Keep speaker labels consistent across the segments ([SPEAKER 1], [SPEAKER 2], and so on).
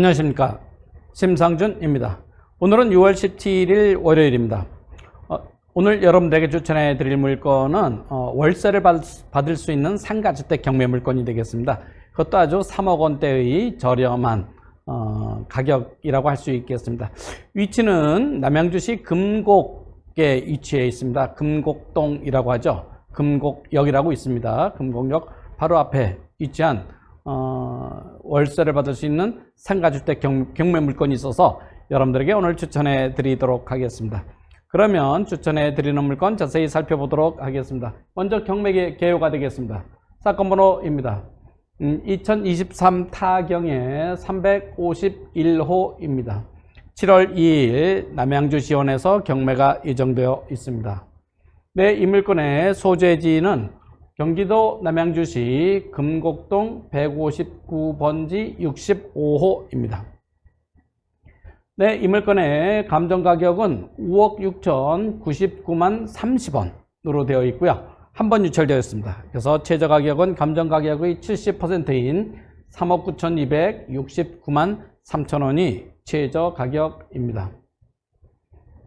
[SPEAKER 1] 안녕하십니까. 심상준입니다. 오늘은 6월 17일 월요일입니다. 어, 오늘 여러분들에게 추천해 드릴 물건은 어, 월세를 받, 받을 수 있는 상가주택 경매 물건이 되겠습니다. 그것도 아주 3억 원대의 저렴한 어, 가격이라고 할 수 있겠습니다. 위치는 남양주시 금곡에 위치해 있습니다. 금곡동이라고 하죠. 금곡역이라고 있습니다. 금곡역 바로 앞에 위치한 어, 월세를 받을 수 있는 상가주택 경, 경매 물건이 있어서 여러분들에게 오늘 추천해 드리도록 하겠습니다. 그러면 추천해 드리는 물건 자세히 살펴보도록 하겠습니다. 먼저 경매 개요가 되겠습니다. 사건 번호입니다. 음, 2023 타경의 351호입니다. 7월 2일 남양주 시원에서 경매가 예정되어 있습니다. 네, 이 물건의 소재지는 경기도 남양주시 금곡동 159번지 65호입니다. 네, 이 물건의 감정 가격은 5억 6천 99만 30원으로 되어 있고요. 한 번 유찰되었습니다. 그래서 최저 가격은 감정 가격의 70%인 3억 9,269만 3천 원이 최저 가격입니다.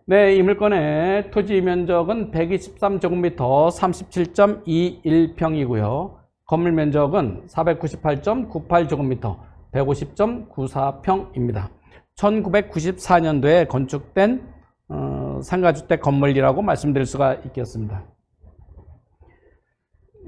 [SPEAKER 1] 네, 이 물건의 토지 면적은 123제곱미터 37.21평이고요. 건물 면적은 498.98제곱미터 150.94평입니다. 1994년도에 건축된 어, 상가주택 건물이라고 말씀드릴 수가 있겠습니다.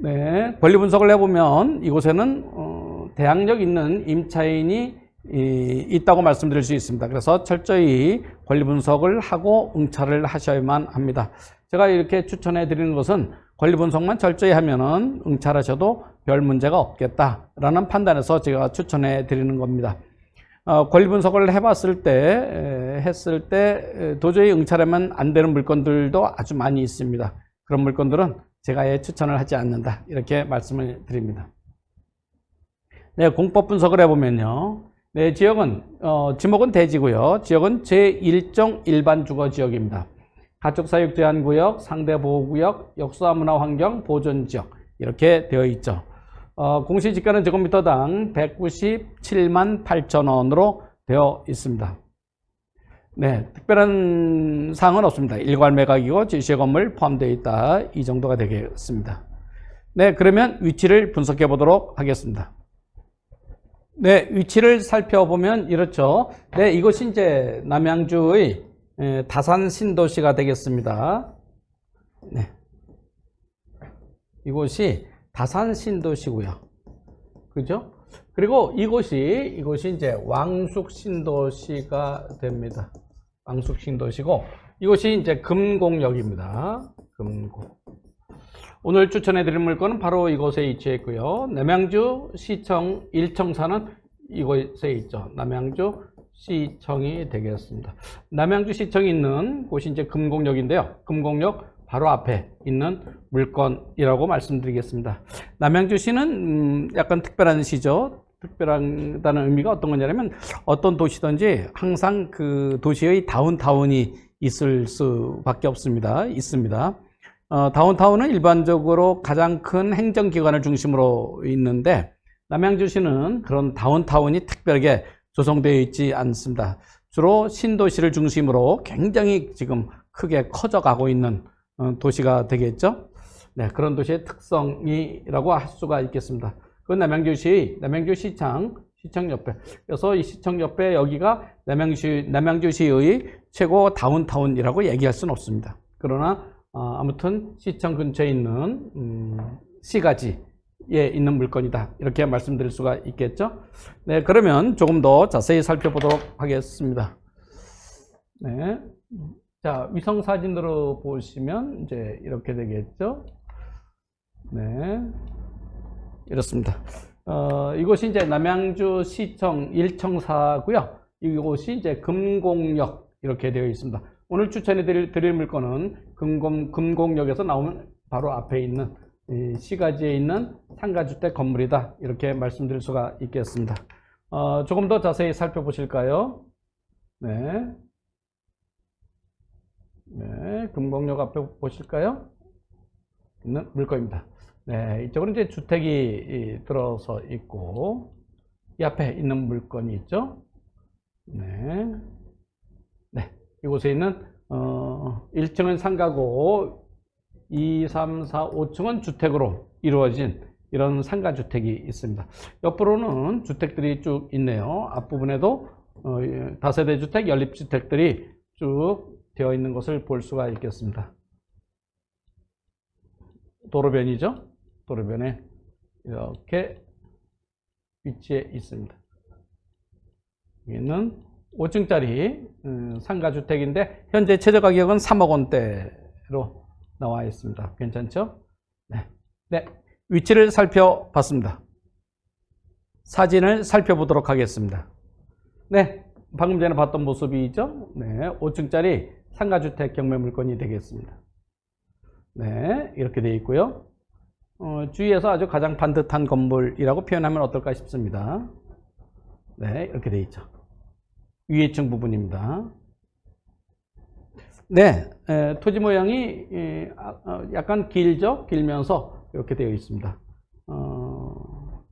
[SPEAKER 1] 네, 권리 분석을 해보면 이곳에는 어, 대항력 있는 임차인이 이, 있다고 말씀드릴 수 있습니다. 그래서 철저히 권리 분석을 하고 응찰을 하셔야만 합니다. 제가 이렇게 추천해 드리는 것은 권리 분석만 철저히 하면은 응찰하셔도 별 문제가 없겠다라는 판단에서 제가 추천해 드리는 겁니다. 어, 권리 분석을 해봤을 때, 에, 했을 때 에, 도저히 응찰하면 안 되는 물건들도 아주 많이 있습니다. 그런 물건들은 제가 예, 추천을 하지 않는다. 이렇게 말씀을 드립니다. 네, 공법 분석을 해보면요. 네, 지역은, 어, 지목은 대지고요. 지역은 제1종 일반 주거 지역입니다. 가축 사육 제한 구역, 상대 보호 구역, 역사 문화 환경 보존 지역 이렇게 되어 있죠. 어, 공시 지가는 제곱미터당 197만 8천 원으로 되어 있습니다. 네, 특별한 사항은 없습니다. 일괄 매각이고 지시의 건물 포함되어 있다. 이 정도가 되겠습니다. 네, 그러면 위치를 분석해 보도록 하겠습니다. 네, 위치를 살펴보면 이렇죠. 네, 이것이 이제 남양주의 에, 다산 신도시가 되겠습니다. 네. 이곳이 다산 신도시고요. 그죠? 그리고 이곳이 이곳이 이제 왕숙 신도시가 됩니다. 왕숙 신도시고 이곳이 이제 금곡역입니다. 금곡. 오늘 추천해 드릴 물건은 바로 이곳에 위치해 있고요. 남양주 시청 1청사는 이곳에 있죠. 남양주 시청이 되겠습니다. 남양주 시청이 있는 곳이 이제 금곡역인데요. 금곡역 바로 앞에 있는 물건이라고 말씀드리겠습니다. 남양주시는 음, 약간 특별한 시죠. 특별하다는 의미가 어떤 거냐면 어떤 도시든지 항상 그 도시의 다운타운이 있을 수밖에 없습니다. 있습니다. 어, 다운타운은 일반적으로 가장 큰 행정기관을 중심으로 있는데 남양주시는 그런 다운타운이 특별하게 조성되어 있지 않습니다. 주로 신도시를 중심으로 굉장히 지금 크게 커져가고 있는 어, 도시가 되겠죠. 네, 그런 도시의 특성이라고 할 수가 있겠습니다. 그 남양주시, 남양주시청, 시청 옆에. 그래서 이 시청 옆에 여기가 남양주시, 남양주시의 최고 다운타운이라고 얘기할 수는 없습니다. 그러나 어, 아무튼 시청 근처에 있는 음, 시가지에 있는 물건이다. 이렇게 말씀드릴 수가 있겠죠. 네, 그러면 조금 더 자세히 살펴보도록 하겠습니다. 네. 자, 위성 사진으로 보시면 이제 이렇게 되겠죠. 네. 이렇습니다. 어, 이곳이 이제 남양주 시청 1청사고요. 이곳이 이제 금곡역 이렇게 되어 있습니다. 오늘 추천해 드릴, 드릴 물건은 금곡, 금곡역에서 나오면 바로 앞에 있는 시가지에 있는 상가주택 건물이다. 이렇게 말씀드릴 수가 있겠습니다. 어, 조금 더 자세히 살펴보실까요? 네. 네, 금곡역 앞에 보실까요? 있는 물건입니다. 네, 이쪽으로 이제 주택이 들어서 있고, 이 앞에 있는 물건이 있죠? 네. 네. 이곳에 있는 어, 1층은 상가고 2, 3, 4, 5층은 주택으로 이루어진 이런 상가 주택이 있습니다. 옆으로는 주택들이 쭉 있네요. 앞부분에도 어, 예, 다세대 주택, 연립 주택들이 쭉 되어 있는 것을 볼 수가 있겠습니다. 도로변이죠. 도로변에 이렇게 위치해 있습니다. 여기는 5층짜리 음, 상가주택인데 현재 최저 가격은 3억 원대로 나와 있습니다. 괜찮죠? 네. 네. 위치를 살펴봤습니다. 사진을 살펴보도록 하겠습니다. 네. 방금 전에 봤던 모습이죠? 네. 5층짜리 상가주택 경매 물건이 되겠습니다. 네. 이렇게 되어 있고요. 어, 주위에서 아주 가장 반듯한 건물이라고 표현하면 어떨까 싶습니다. 네. 이렇게 되어 있죠. 위에 층 부분입니다. 네, 에, 토지 모양이 에, 아, 어, 약간 길죠? 길면서 이렇게 되어 있습니다. 어,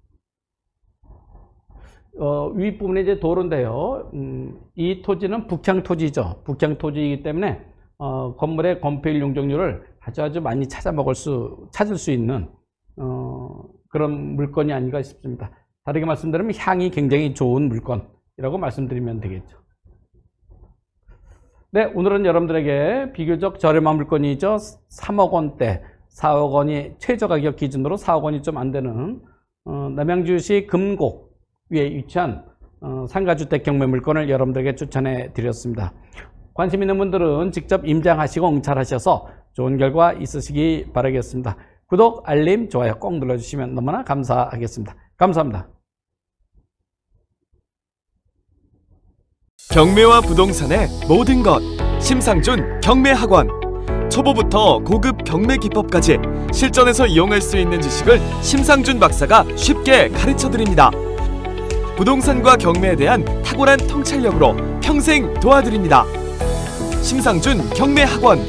[SPEAKER 1] 어, 윗부분에 이제 도로인데요. 음, 이 토지는 북향 토지죠. 북향 토지이기 때문에 어, 건물의 건폐율 용적률을 아주 아주 많이 찾아 먹을 수, 찾을 수 있는 어, 그런 물건이 아닌가 싶습니다. 다르게 말씀드리면 향이 굉장히 좋은 물건 이라고 말씀드리면 되겠죠. 네, 오늘은 여러분들에게 비교적 저렴한 물건이죠. 3억 원대, 4억 원이 최저 가격 기준으로 4억 원이 좀 안 되는 어, 남양주시 금곡 위에 위치한 어, 상가주택 경매 물건을 여러분들에게 추천해 드렸습니다. 관심 있는 분들은 직접 임장하시고 응찰하셔서 좋은 결과 있으시기 바라겠습니다. 구독, 알림, 좋아요 꼭 눌러주시면 너무나 감사하겠습니다. 감사합니다.
[SPEAKER 2] 경매와 부동산의 모든 것 심상준 경매학원 초보부터 고급 경매 기법까지 실전에서 이용할 수 있는 지식을 심상준 박사가 쉽게 가르쳐 드립니다. 부동산과 경매에 대한 탁월한 통찰력으로 평생 도와드립니다. 심상준 경매학원